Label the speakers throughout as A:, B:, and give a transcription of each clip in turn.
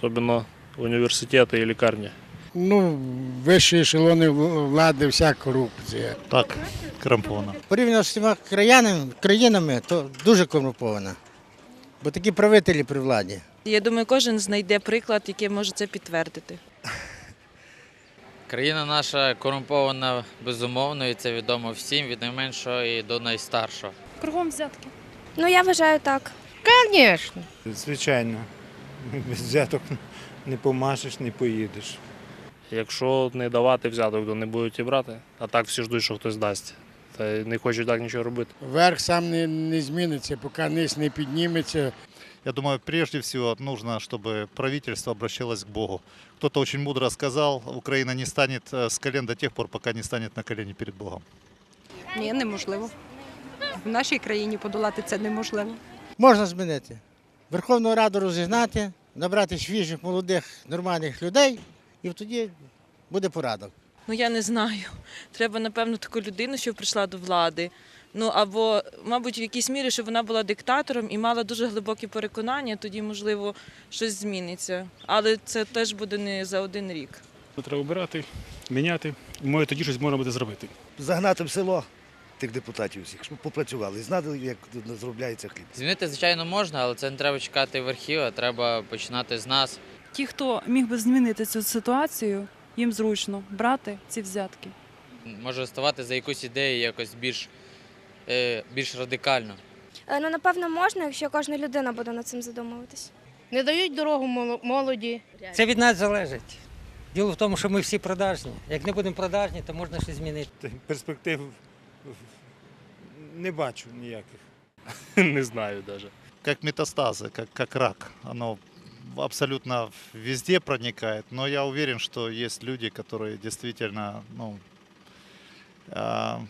A: корумпована. Особливо університети і лікарні.
B: Ну, вищі ешелони влади, вся корупція.
C: Так, коррумповано.
B: Порівняно з всіма країнами, країнами, то дуже корумпована. Бо такі правителі при владі.
D: Я думаю, кожен знайде приклад, який може це підтвердити.
E: Країна наша корумпована безумовно, і це відомо всім, від найменшого і до найстаршого.
F: Кругом взятки.
G: Ну, я вважаю так.
H: Звісно.
I: Звичайно, без взяток не помашеш, не поїдеш.
A: Якщо не давати взяток, то не будуть і брати. А так всі ждуть, що хтось дасть. Та не хочуть так нічого робити.
B: Верх сам не, не зміниться, поки низ не підніметься.
C: Я думаю, прежде всего нужно, чтобы правительство обращалось к Богу. Кто-то очень мудро сказал, Украина не станет э, с колен до тех пор, пока не станет на колени перед Богом.
H: Ні, неможливо. В нашій країні подолати це неможливо.
B: Можна змінити. Верховну Раду розігнати, набрати свіжих, молодих, нормальних людей, і тоді буде порядок.
D: Ну я не знаю. Треба, напевно, таку людину, що прийшла до влади. Ну або, мабуть, в якійсь мірі, щоб вона була диктатором і мала дуже глибокі переконання, тоді, можливо, щось зміниться. Але це теж буде не за один рік.
J: Треба обирати, міняти. Може, тоді щось можна буде зробити.
K: загнати в село тих депутатів всіх, щоб попрацювали, знали, як тут зробляється хліб.
E: Змінити, звичайно, можна, але це не треба чекати верхів, а треба починати з нас.
F: Ті, хто міг би змінити цю ситуацію, їм зручно брати ці взятки.
E: Може ставати за якусь ідею якось більш, е, більш радикально.
G: Е, Ну, напевно, можна, якщо кожна людина буде над цим задумуватись.
H: Не дають дорогу моло- молоді.
L: Це від нас залежить. Діло в тому, що ми всі продажні. Як не будемо продажні, то можна щось змінити.
I: Перспектив не бачу ніяких.
A: Не знаю навіть.
C: Как метастазы, как, как рак. Оно абсолютно везде проникает, но я уверен, что есть люди, которые действительно, ну, а,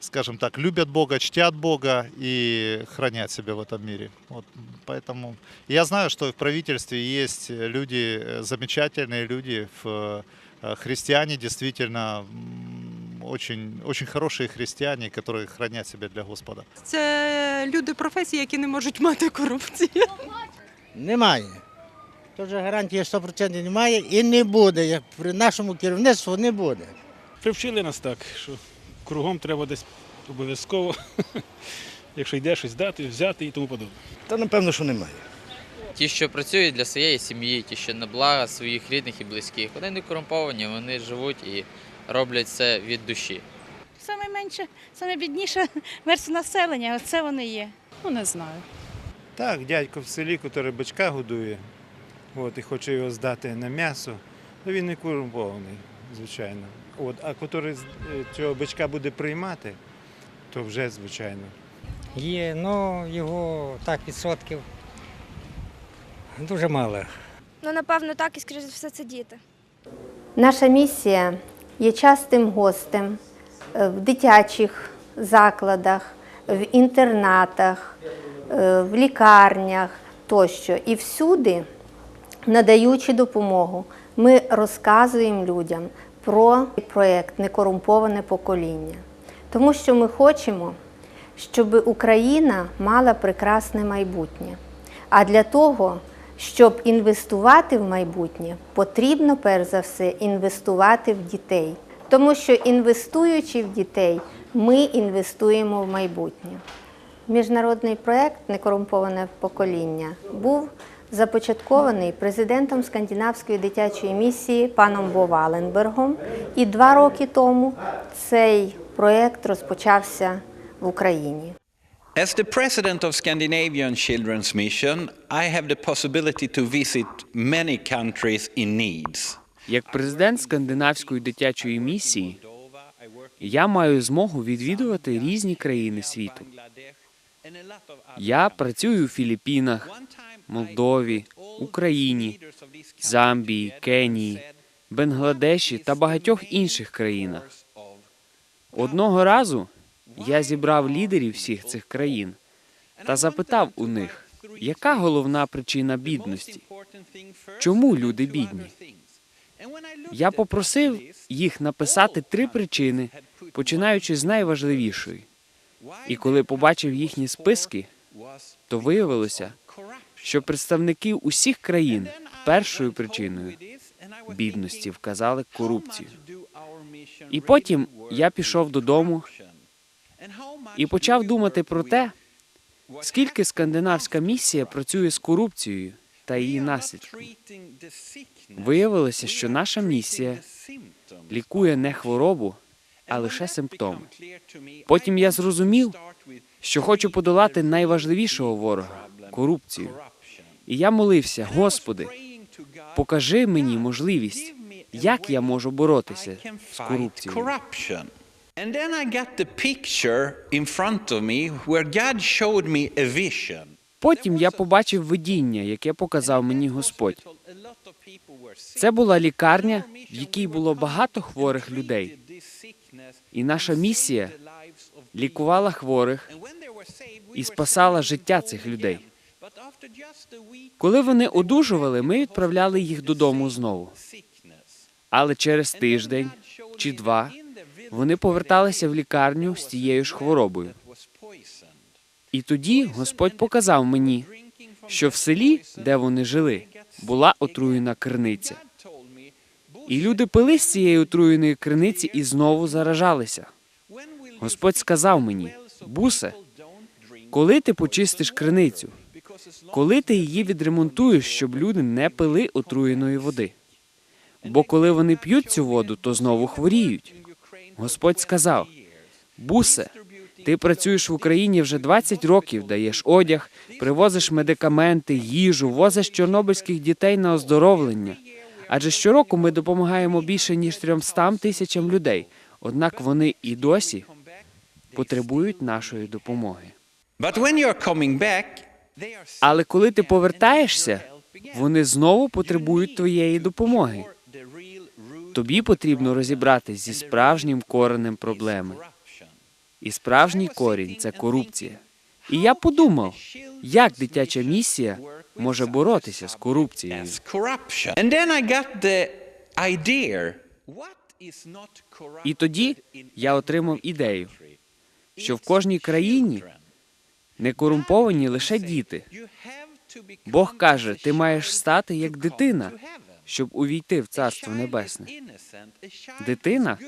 C: скажем так, любят Бога, чтят Бога и хранят себя в этом мире. Вот, поэтому я знаю, что в правительстве есть люди, э, замечательные люди, в, э, христиане действительно очень, очень хорошие христиане, которые хранят себя для Господа.
H: Це люди професії, які не можуть мати корупції.
B: Немає. Тож гарантії 100% немає і не буде. Як при нашому керівництву не буде.
J: Привчили нас так, що кругом треба десь обов'язково, якщо йде щось дати, взяти і тому подобне.
K: Та напевно, що немає.
E: Ті, що працюють для своєї сім'ї, ті, що на блага своїх рідних і близьких, вони не корумповані, вони живуть і роблять це від душі.
F: Саме менше, саме населення, оце вони є. Ну, не знаю.
I: Так, дядько в селі, який бичка годує, от, і хоче його здати на м'ясо, то він не корумпований, звичайно. От, а який з- е, цього бичка буде приймати, то вже звичайно.
L: Є, ну його так відсотків дуже мало.
G: Ну, напевно, так, і скоріше все, це діти.
M: Наша місія є частим гостем е, в дитячих закладах, в інтернатах, е, в лікарнях тощо. І всюди, надаючи допомогу, ми розказуємо людям про проєкт Некорумповане покоління. Тому що ми хочемо, щоб Україна мала прекрасне майбутнє. А для того, щоб інвестувати в майбутнє, потрібно перш за все інвестувати в дітей. Тому що інвестуючи в дітей, ми інвестуємо в майбутнє. Міжнародний проєкт Некорумповане покоління був започаткований президентом Скандинавської дитячої місії паном Бо Валенбергом. І два роки тому цей проєкт розпочався в Україні.
N: As the president of Scandinavian Children's Mission, I have the possibility to visit many countries in needs.
O: Як президент скандинавської дитячої місії, я маю змогу відвідувати різні країни світу. Я працюю у Філіппінах, Молдові, Україні, Замбії, Кенії, Бангладеші та багатьох інших країнах. Одного разу я зібрав лідерів всіх цих країн та запитав у них, яка головна причина бідності? Чому люди бідні? Я попросив їх написати три причини, починаючи з найважливішої. І коли побачив їхні списки, то виявилося, що представники усіх країн першою причиною бідності вказали корупцію. І потім я пішов додому і почав думати про те, скільки скандинавська місія працює з корупцією та її наслідками. Виявилося, що наша місія лікує не хворобу, а лише симптоми. Потім я зрозумів, що хочу подолати найважливішого ворога корупцію. І я молився, Господи, покажи мені можливість, як я можу боротися з корупцією.
N: And then I got the picture in front of me where God showed me a vision.
O: Потім я побачив видіння, яке показав мені Господь. Це була лікарня, в якій було багато хворих людей. І наша місія лікувала хворих і спасала життя цих людей. Коли вони одужували, ми відправляли їх додому знову. Але через тиждень чи два вони поверталися в лікарню з тією ж хворобою. І тоді Господь показав мені, що в селі, де вони жили, була отруєна криниця. І люди пили з цієї отруєної криниці і знову заражалися. Господь сказав мені: Бусе, коли ти почистиш криницю, коли ти її відремонтуєш, щоб люди не пили отруєної води. Бо коли вони п'ють цю воду, то знову хворіють. Господь сказав: Бусе, ти працюєш в Україні вже 20 років, даєш одяг, привозиш медикаменти, їжу, возиш чорнобильських дітей на оздоровлення. Адже щороку ми допомагаємо більше ніж 300 тисячам людей. Однак вони і досі потребують нашої допомоги. Але коли ти повертаєшся, вони знову потребують твоєї допомоги. Тобі потрібно розібратись зі справжнім коренем проблеми. І справжній корінь це корупція. І я подумав, як дитяча місія може боротися з корупцією. І тоді я отримав ідею, що в кожній країні не корумповані лише діти. Бог каже, ти маєш стати як дитина, щоб увійти в Царство Небесне. Дитина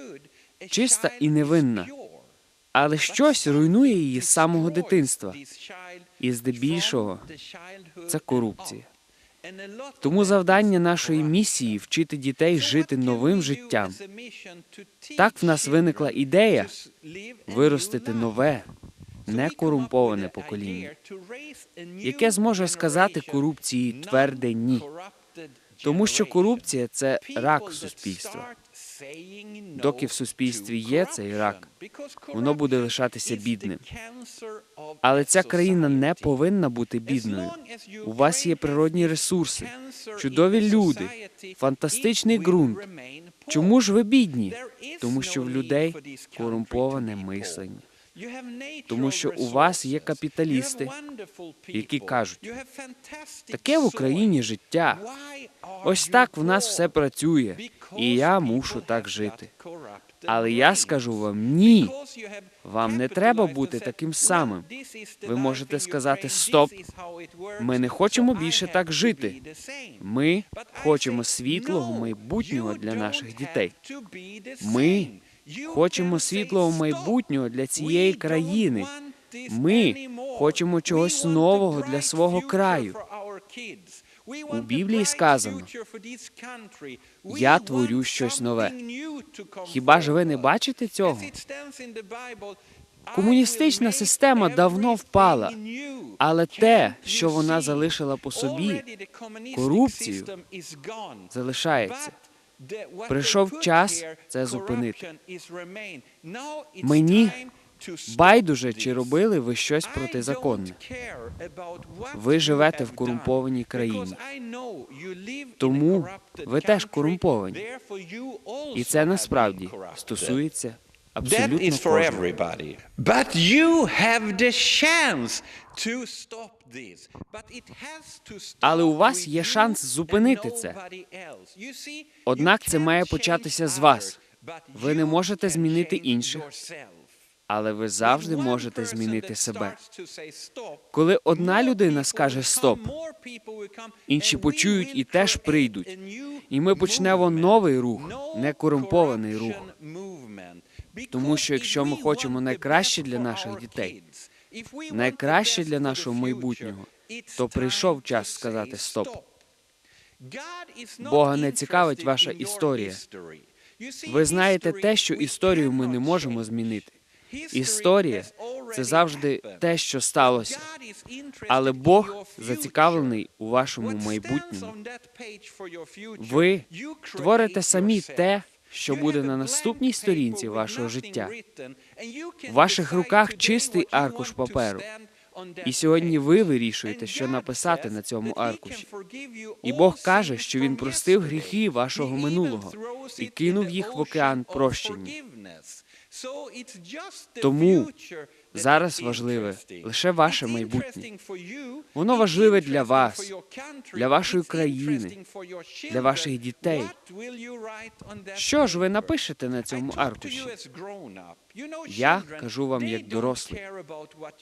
O: чиста і невинна, але щось руйнує її з самого дитинства. І здебільшого це корупція. Тому завдання нашої місії вчити дітей жити новим життям. Так в нас виникла ідея виростити нове, некорумповане покоління, яке зможе сказати корупції тверде ні. Тому що корупція це рак суспільства. Доки в суспільстві є цей рак, воно буде лишатися бідним. Але ця країна не повинна бути бідною. У вас є природні ресурси, чудові люди, фантастичний ґрунт. Чому ж ви бідні? Тому що в людей корумповане мислення. Тому що у вас є капіталісти, які кажуть, таке в Україні життя. Ось так в нас все працює, і я мушу так жити. Але я скажу вам ні. Вам не треба бути таким самим. Ви можете сказати Стоп. Ми не хочемо більше так жити. Ми хочемо світлого майбутнього для наших дітей. Ми хочемо світлого майбутнього для цієї країни. Ми хочемо чогось нового для свого краю. У Біблії сказано, я творю щось нове. Хіба ж ви не бачите цього? Комуністична система давно впала, але те, що вона залишила по собі, корупцію, залишається. Прийшов час це зупинити. Мені байдуже, чи робили ви щось протизаконне. Ви живете в корумпованій країні. Тому ви теж корумповані. І це насправді стосується
N: That
O: абсолютно
N: is for everybody. But you have the chance to stop this. But it has to start
O: Але у вас є шанс зупинити це. Однак це має початися з вас. Ви не можете змінити інших, але ви завжди можете змінити себе. Коли одна людина скаже стоп, інші почують і теж прийдуть. І ми почнемо новий рух, не корумпований рух. Тому що якщо ми хочемо найкраще для наших дітей, найкраще для нашого майбутнього, то прийшов час сказати стоп. Бога не цікавить ваша історія. Ви знаєте те, що історію ми не можемо змінити. Історія це завжди те, що сталося. Але Бог зацікавлений у вашому майбутньому. Ви творите самі те, що буде на наступній сторінці вашого життя. В ваших руках чистий аркуш паперу. І сьогодні ви вирішуєте, що написати на цьому аркуші. І Бог каже, що Він простив гріхи вашого минулого і кинув їх в океан прощення. Тому зараз важливе лише ваше майбутнє. Воно важливе для вас, для вашої країни, для ваших дітей. Що ж ви напишете на цьому аркуші? Я кажу вам як дорослий.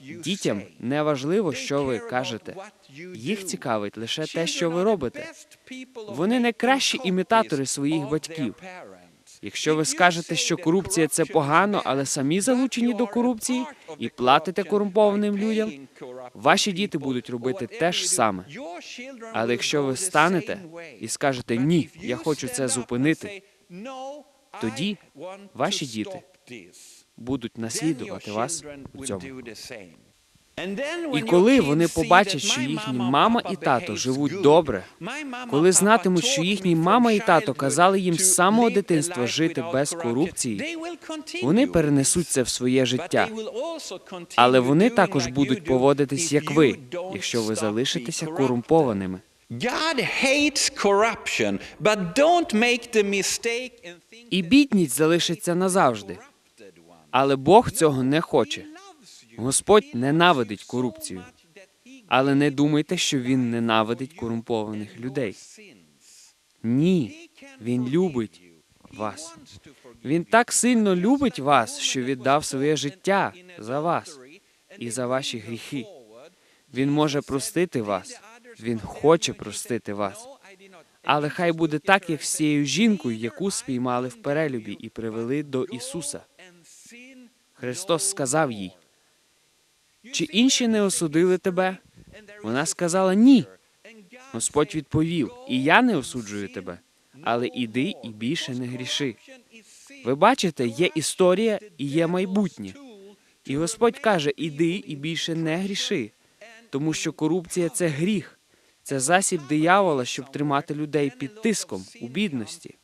O: Дітям не важливо, що ви кажете. Їх цікавить лише те, що ви робите. Вони найкращі імітатори своїх батьків. Якщо ви скажете, що корупція це погано, але самі залучені до корупції і платите корумпованим людям, ваші діти будуть робити те ж саме. Але якщо ви станете і скажете ні, я хочу це зупинити, тоді ваші діти будуть наслідувати вас у цьому. І коли вони побачать, що їхні мама і тато живуть добре, коли знатимуть, що їхні мама і тато казали їм з самого дитинства жити без корупції, вони перенесуть це в своє життя. Але вони також будуть поводитись як ви, якщо ви залишитеся корумпованими.
N: God hates corruption, but don't make the mistake
O: І бідність залишиться назавжди. Але Бог цього не хоче. Господь ненавидить корупцію. Але не думайте, що він ненавидить корумпованих людей. Ні, він любить вас. Він так сильно любить вас, що віддав своє життя за вас і за ваші гріхи. Він може простити вас. Він хоче простити вас. Але хай буде так, як з цією жінкою, яку спіймали в перелюбі і привели до Ісуса. Христос сказав їй: чи інші не осудили тебе? Вона сказала ні. Господь відповів: І я не осуджую тебе, але іди і більше не гріши. Ви бачите, є історія і є майбутнє. І Господь каже: Іди і більше не гріши, тому що корупція це гріх. Це засіб диявола, щоб тримати людей під тиском у бідності.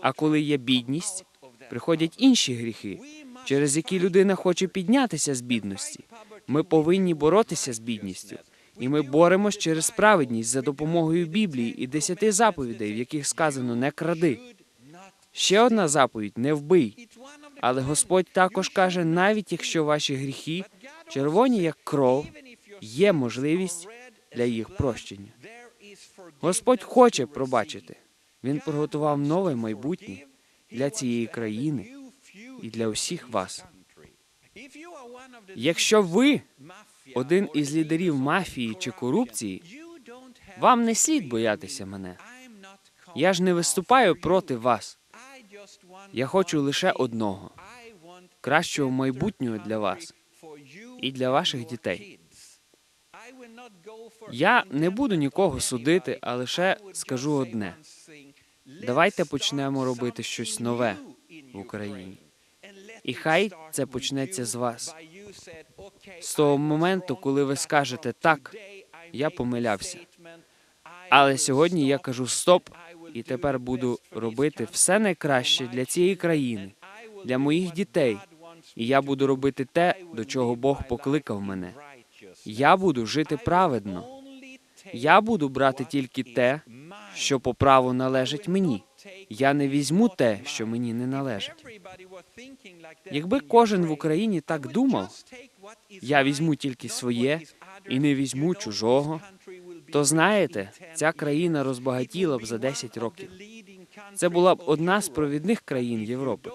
O: А коли є бідність, приходять інші гріхи, через які людина хоче піднятися з бідності. Ми повинні боротися з бідністю, і ми боремось через справедність за допомогою Біблії і десяти заповідей, в яких сказано не кради. Ще одна заповідь не вбий. Але Господь також каже: навіть якщо ваші гріхи червоні, як кров, є можливість для їх прощення. Господь хоче пробачити. Він приготував нове майбутнє для цієї країни і для усіх вас. Якщо ви один із лідерів мафії чи корупції, вам не слід боятися мене. Я ж не виступаю проти вас. Я хочу лише одного кращого майбутнього для вас і для ваших дітей. Я не буду нікого судити, а лише скажу одне: давайте почнемо робити щось нове в Україні. І хай це почнеться з вас. З того моменту, коли ви скажете так, я помилявся. Але сьогодні я кажу стоп, і тепер буду робити все найкраще для цієї країни, для моїх дітей. І я буду робити те, до чого Бог покликав мене. Я буду жити праведно. Я буду брати тільки те, що по праву належить мені. Я не візьму те, що мені не належить. Якби кожен в Україні так думав, я візьму тільки своє і не візьму чужого, то знаєте, ця країна розбагатіла б за 10 років. Це була б одна з провідних країн Європи.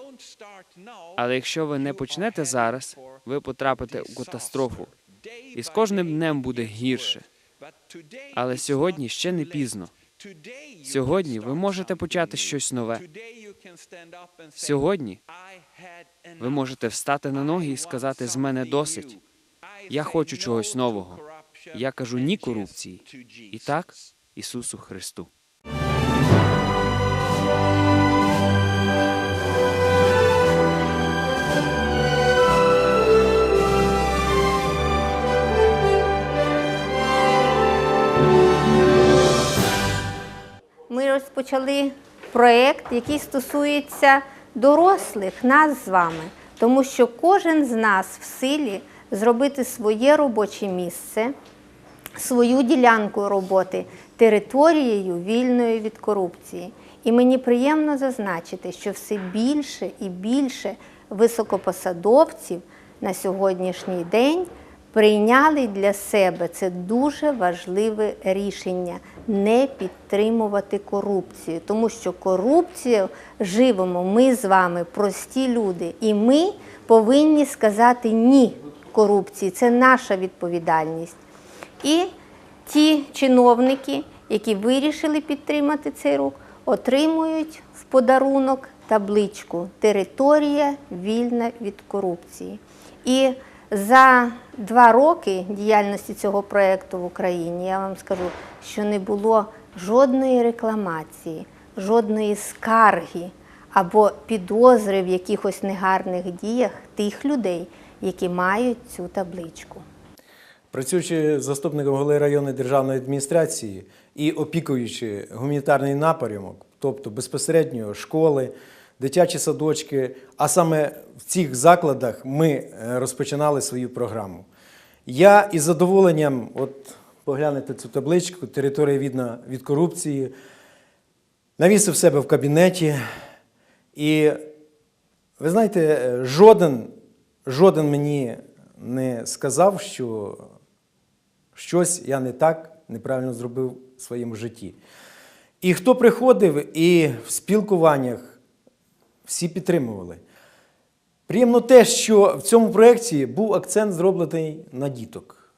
O: Але якщо ви не почнете зараз, ви потрапите у катастрофу, і з кожним днем буде гірше. Але сьогодні ще не пізно. Сьогодні ви можете почати щось нове. Сьогодні ви можете встати на ноги і сказати: з мене досить. Я хочу чогось нового. Я кажу ні корупції. І так Ісусу Христу.
M: Розпочали проєкт, який стосується дорослих, нас з вами, тому що кожен з нас в силі зробити своє робоче місце, свою ділянку роботи територією вільною від корупції. І мені приємно зазначити, що все більше і більше високопосадовців на сьогоднішній день прийняли для себе це дуже важливе рішення не підтримувати корупцію, тому що корупцію живемо ми з вами, прості люди, і ми повинні сказати ні корупції. Це наша відповідальність. І ті чиновники, які вирішили підтримати цей рух, отримують в подарунок табличку Територія вільна від корупції. І за два роки діяльності цього проєкту в Україні я вам скажу, що не було жодної рекламації, жодної скарги або підозри в якихось негарних діях тих людей, які мають цю табличку.
P: Працюючи заступником голови районної державної адміністрації і опікуючи гуманітарний напрямок, тобто безпосередньо школи, дитячі садочки, а саме в цих закладах ми е, розпочинали свою програму. Я із задоволенням, от поглянете цю табличку, територія відна від корупції, навісив себе в кабінеті. І ви знаєте, е, жоден, жоден мені не сказав, що щось я не так неправильно зробив в своєму житті. І хто приходив і в спілкуваннях всі підтримували. Приємно те, що в цьому проєкті був акцент зроблений на діток.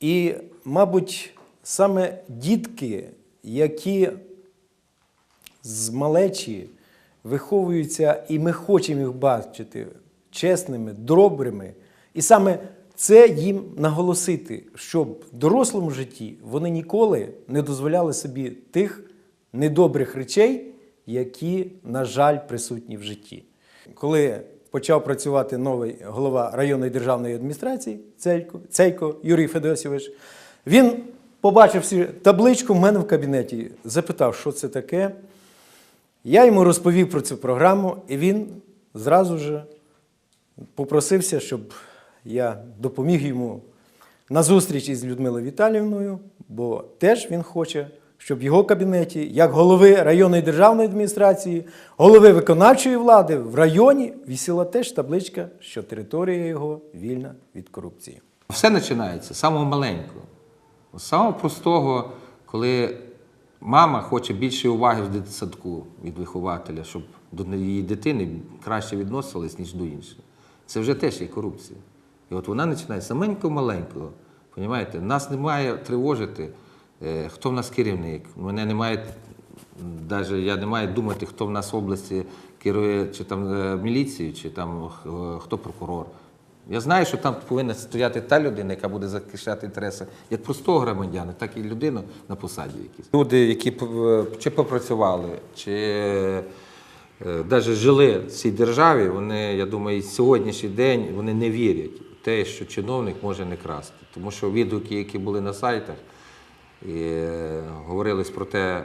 P: І, мабуть, саме дітки, які з малечі виховуються, і ми хочемо їх бачити чесними, добрими. І саме це їм наголосити, щоб в дорослому житті вони ніколи не дозволяли собі тих недобрих речей, які, на жаль, присутні в житті. Коли почав працювати новий голова районної державної адміністрації Цейко, Цейко Юрій Федосівич, він побачив табличку в мене в кабінеті, запитав, що це таке. Я йому розповів про цю програму, і він зразу ж попросився, щоб я допоміг йому на зустріч із Людмилою Віталіївною, бо теж він хоче, щоб в його кабінеті, як голови районної державної адміністрації, голови виконавчої влади в районі вісіла теж табличка, що територія його вільна від корупції.
Q: Все починається з самого маленького, з самого простого, коли мама хоче більше уваги в дитсадку від вихователя, щоб до її дитини краще відносились, ніж до інших. Це вже теж є корупція. І от вона починає з саменького маленького. Понімаєте? Нас не має тривожити, хто в нас керівник. Мене немає, навіть я не маю думати, хто в нас в області керує чи там е, міліцією, чи там е, хто прокурор. Я знаю, що там повинна стояти та людина, яка буде захищати інтереси як простого громадяна, так і людину на посаді якійсь. Люди, які чи попрацювали, чи навіть жили в цій державі, вони, я думаю, і сьогоднішній день вони не вірять в те, що чиновник може не красти. Тому що відгуки, які були на сайтах, і е, говорилось про те,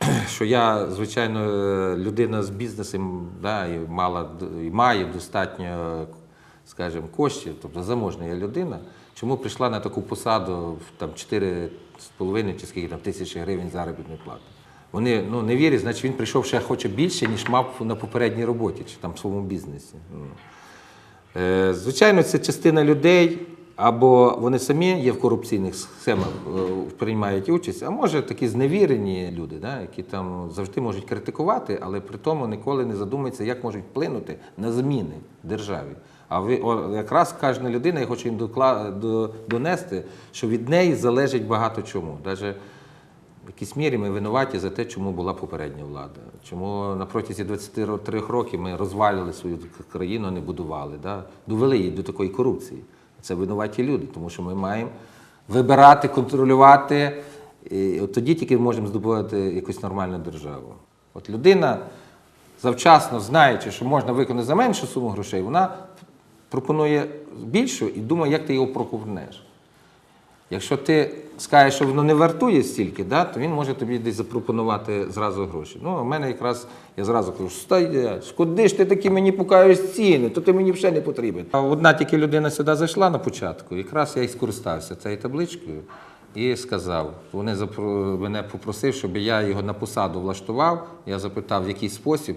Q: що я, звичайно, е, людина з бізнесом, да, і, мала, і має достатньо, скажімо, коштів, тобто заможна я людина. Чому прийшла на таку посаду там 4,5 чи скільки там тисячі гривень заробітної плати? Вони ну, не вірять, значить він прийшов ще хоче більше, ніж мав на попередній роботі чи там в своєму бізнесі. Ну. Е, Звичайно, це частина людей, або вони самі є в корупційних схемах, е, приймають участь, а може такі зневірені люди, да, які там завжди можуть критикувати, але при тому ніколи не задумуються, як можуть вплинути на зміни в державі. А ви якраз кожна людина, я хочу їм донести, що від неї залежить багато чому. Даже в якійсь мірі ми винуваті за те, чому була попередня влада. Чому на протязі 23 років ми розвалювали свою країну, не будували, да? довели її до такої корупції. Це винуваті люди, тому що ми маємо вибирати, контролювати. І от тоді тільки можемо здобувати якусь нормальну державу. От людина, завчасно знаючи, що можна виконати за меншу суму грошей, вона пропонує більшу і думає, як ти його проковнеш. Якщо ти скажеш, що воно не вартує стільки, да, то він може тобі десь запропонувати зразу гроші. Ну, у мене якраз я зразу кажу, стай, куди ж ти такі мені пукаєш ціни, то ти мені вже не потрібен. А Одна тільки людина сюди зайшла на початку, якраз я і скористався цією табличкою і сказав, вони мене попросив, щоб я його на посаду влаштував. Я запитав, в який спосіб.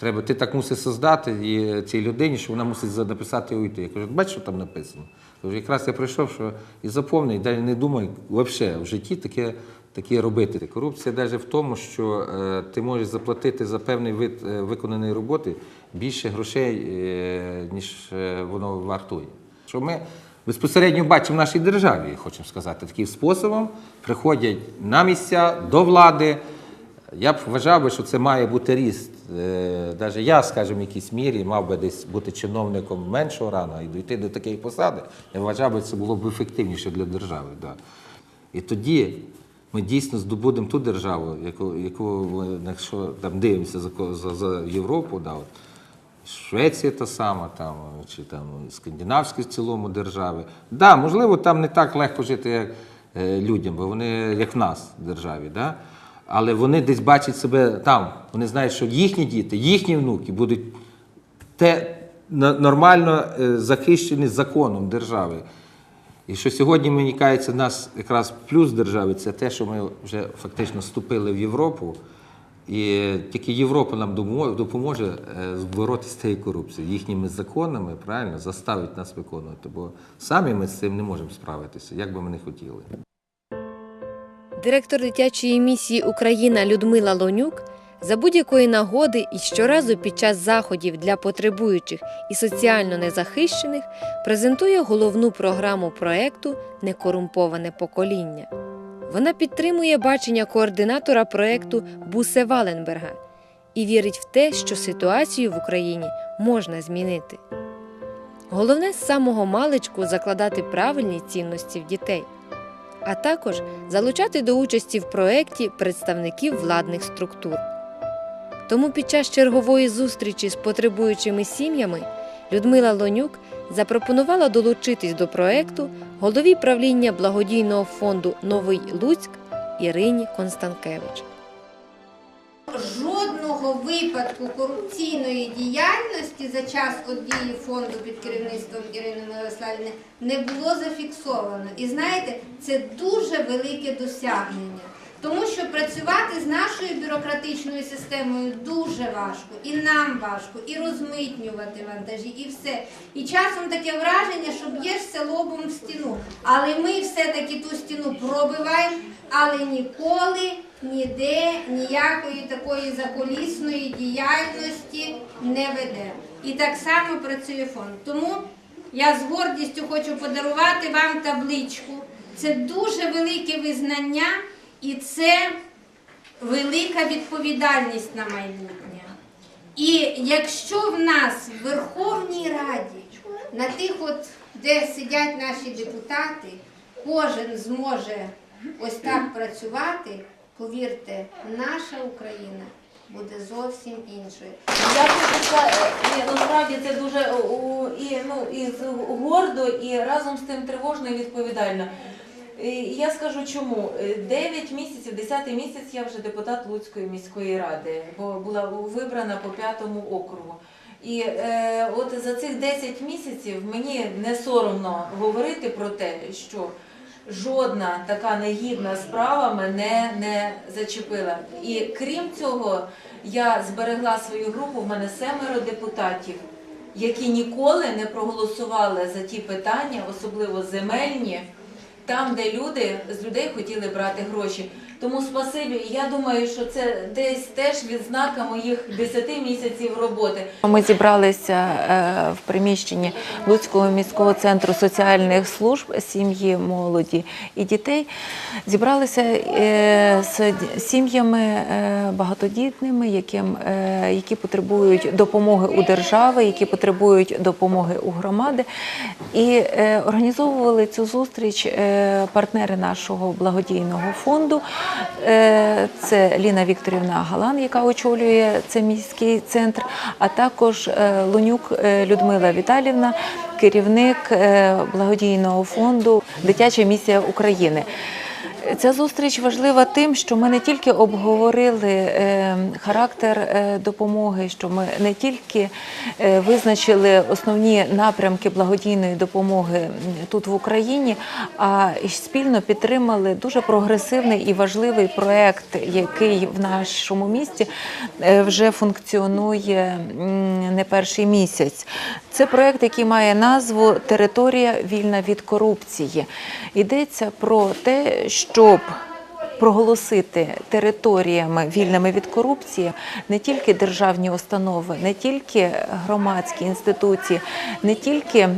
Q: Треба, ти так мусиш создати цій людині, що вона мусить написати і уйти. Я кажу, бачиш, що там написано? Якраз я прийшов, що і заповнив, і далі не думай взагалі в житті таке, таке робити. Корупція навіть в тому, що е, ти можеш заплатити за певний вид е, виконаної роботи більше грошей, е, ніж е, воно вартує. Що ми безпосередньо бачимо в нашій державі, хочемо сказати, таким способом приходять на місця до влади. Я б вважав би, що це має бути ріст. Навіть я, скажімо, в якійсь мірі мав би десь бути чиновником меншого рану і дійти до такої посади. Я вважав би, це було б ефективніше для держави. Да. І тоді ми дійсно здобудемо ту державу, яку, яку якщо там дивимося за, за, за Європу, да, от, Швеція та сама, там, чи там скандинавські в цілому держави. Да, можливо, там не так легко жити як е, людям, бо вони як нас в державі. Да? Але вони десь бачать себе там. Вони знають, що їхні діти, їхні внуки будуть те нормально е, захищені законом держави. І що сьогодні мені кажеться, нас якраз плюс держави це те, що ми вже фактично вступили в Європу, і тільки Європа нам допоможе е, боротися з цією корупцією, їхніми законами, правильно, заставить нас виконувати. Бо самі ми з цим не можемо справитися, як би ми не хотіли.
R: Директор дитячої місії Україна Людмила Лонюк за будь-якої нагоди і щоразу під час заходів для потребуючих і соціально незахищених презентує головну програму проекту Некорумповане покоління. Вона підтримує бачення координатора проекту Бусе Валенберга і вірить в те, що ситуацію в Україні можна змінити. Головне з самого маличку закладати правильні цінності в дітей а також залучати до участі в проєкті представників владних структур. Тому під час чергової зустрічі з потребуючими сім'ями Людмила Лонюк запропонувала долучитись до проєкту голові правління благодійного фонду Новий Луцьк Ірині Констанкевич.
M: Жодного випадку корупційної діяльності за час дії фонду під керівництвом Ірини Мирославівни не було зафіксовано. І знаєте, це дуже велике досягнення. Тому що працювати з нашою бюрократичною системою дуже важко, і нам важко, і розмитнювати вантажі, і все. І часом таке враження, що б'єшся лобом в стіну. Але ми все-таки ту стіну пробиваємо, але ніколи ніде ніякої такої закулісної діяльності не ведемо. І так само працює фонд. Тому я з гордістю хочу подарувати вам табличку. Це дуже велике визнання і це велика відповідальність на майбутнє. І якщо в нас в Верховній Раді, на тих, от, де сидять наші депутати, кожен зможе ось так працювати, повірте, наша Україна буде зовсім іншою.
D: Я прийшла, і насправді це дуже у, і, ну, і гордо, і разом з тим тривожно і відповідально. Я скажу чому. Дев'ять місяців, десятий місяць я вже депутат Луцької міської ради, бо була вибрана по п'ятому округу. І е, от за цих 10 місяців мені не соромно говорити про те, що жодна така негідна справа мене не зачепила. І крім цього, я зберегла свою групу. В мене семеро депутатів, які ніколи не проголосували за ті питання, особливо земельні, там, де люди з людей хотіли брати гроші.
S: Тому спасибі. Я думаю, що це десь теж відзнака моїх 10 місяців роботи.
D: Ми зібралися е, в приміщенні Луцького міського центру соціальних служб сім'ї, молоді і дітей. Зібралися е, з сім'ями е, багатодітними, які потребують допомоги у держави, які потребують допомоги у громади. І організовували цю зустріч партнери нашого благодійного фонду. Е, Це Ліна Вікторівна Галан, яка очолює цей міський центр, а також е, Лунюк е, Людмила Віталівна, керівник благодійного фонду Дитяча місія України. Ця зустріч важлива тим, що ми не тільки обговорили е, характер е, допомоги, що ми не тільки е, визначили основні напрямки благодійної допомоги тут в Україні, а й спільно підтримали дуже прогресивний і важливий проект, який в нашому місті вже функціонує не перший місяць. Це проект, який має назву Територія вільна від корупції. Йдеться про те, щоб проголосити територіями вільними від корупції не тільки державні установи, не тільки громадські інституції, не тільки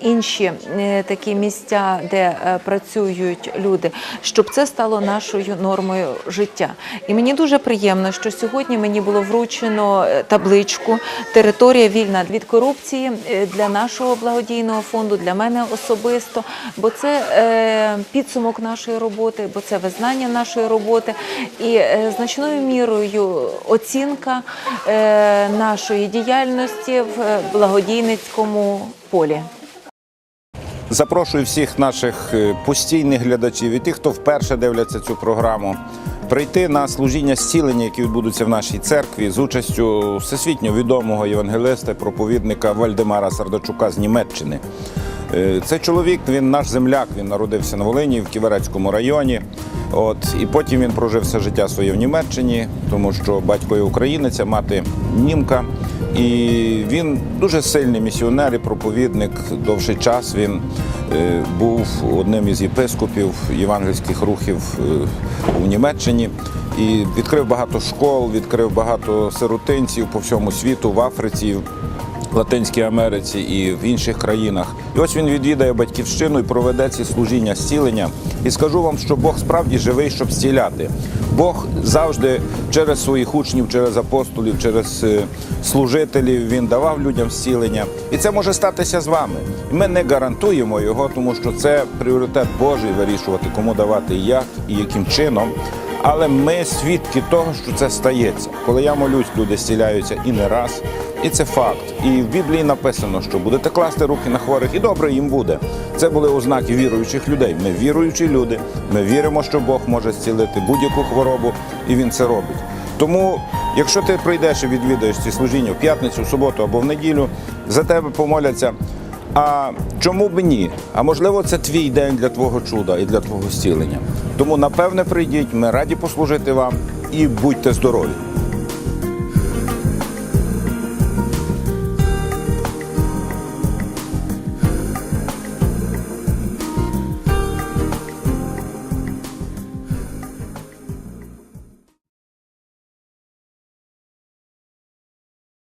D: інші е, такі місця, де е, працюють люди, щоб це стало нашою нормою життя. І мені дуже приємно, що сьогодні мені було вручено е, табличку Територія вільна від корупції для нашого благодійного фонду, для мене особисто, бо це підсумок нашої роботи, бо це визнання нашої роботи і значною мірою оцінка нашої діяльності в благодійницькому полі.
T: Запрошую всіх наших е, постійних глядачів і тих, хто вперше дивляться цю програму, прийти на служіння зцілення, які відбудуться в нашій церкві з участю всесвітньо відомого євангелиста, проповідника Вальдемара Сардачука з Німеччини. Це чоловік, він наш земляк, він народився на Волині в Ківерецькому районі. От, і потім він прожив все життя своє в Німеччині, тому що батько є українець, а мати німка. І він дуже сильний місіонер і проповідник. Довший час він е, був одним із єпископів євангельських рухів е, у Німеччині і відкрив багато школ, відкрив багато сиротинців по всьому світу, в Африці, Латинській Америці і в інших країнах. І ось він відвідає батьківщину і проведе ці служіння зцілення. І скажу вам, що Бог справді живий, щоб зціляти. Бог завжди через своїх учнів, через апостолів, через е, служителів він давав людям зцілення. І це може статися з вами. Ми не гарантуємо його, тому що це пріоритет Божий вирішувати, кому давати і як і яким чином. Але ми свідки того, що це стається. Коли я молюсь, люди зціляються і не раз. І це факт. І в Біблії написано, що будете класти руки на хворих, і добре їм буде. Це були ознаки віруючих людей. Ми віруючі люди. Ми віримо, що Бог може зцілити будь-яку хворобу, і Він це робить. Тому, якщо ти прийдеш і відвідаєш ці служіння в п'ятницю, в суботу або в неділю, за тебе помоляться. А чому б ні? А можливо, це твій день для твого чуда і для твого зцілення. Тому, напевне, прийдіть, ми раді послужити вам і будьте здорові.